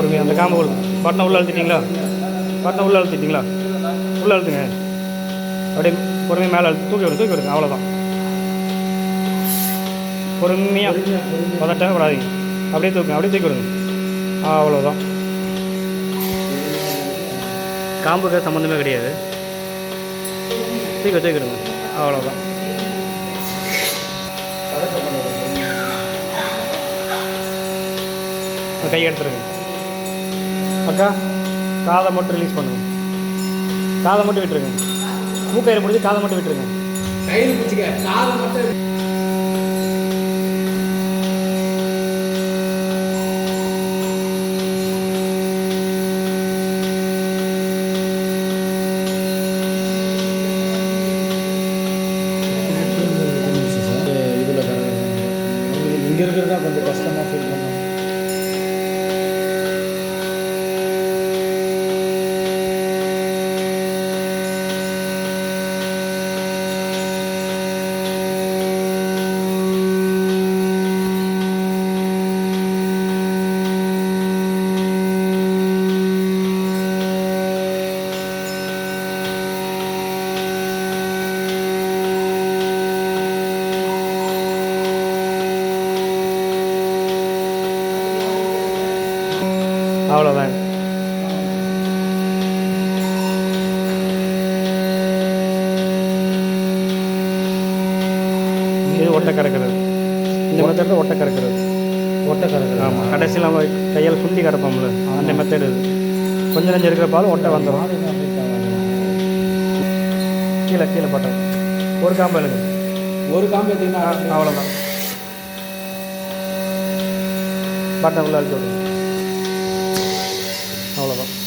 பொறுமையாக அந்த காம்பு கொடுங்க பட்டனை உள்ளே அழுத்திட்டீங்களா? பட்டனை உள்ளே அழுத்திட்டீங்களா? உள்ளே அழுத்துங்க. அப்படியே பொறுமையாக மேலே அழுத்து தூக்கி விடுங்க தூக்கி விடுங்க. அவ்வளோதான் பொறுமையாக பதட்டமே விடாதீங்க. அப்படியே தூக்குங்க அப்படியே தூக்கி விடுங்க. அவ்வளோதான் காம்புக்கு சம்மந்தமே கிடையாது. தூக்கி தூக்கிடுங்க அவ்வளோதான் கை எடுத்துருங்க. அக்கா காதை மட்டும் ரிலீஸ் பண்ணுங்க. காதை மட்டும் விட்டுருங்க. மூக்கயிறு முடிஞ்சு காதை மட்டும் விட்டுருங்க. கையில் பிடிச்சிக்க காலை மட்டும் இதில் இங்கே இருக்கிறது தான் கொஞ்சம் கஷ்டமாக ஃபீல் பண்ணோம். அவ்வளோதான் இது ஒட்டை கறக்கிறது. இந்த மெத்தடில் ஒட்டை கறக்கிறது. ஒட்டை கறக்குது ஆமாம் கடைசியில் நம்ம கையால் சுண்டி கறப்போம்ல அந்த மெத்தடு இது. கொஞ்சம் நெஞ்சம் இருக்கிற பால் ஒட்டை வந்துடும் கீழே கீழே பட்டம். ஒரு காம்பு எழுங்க ஒரு காம்பு எடுத்தீங்கன்னா அவ்வளோதான் பட்டன் உள்ள அழுத்தி அவ்வளோதான்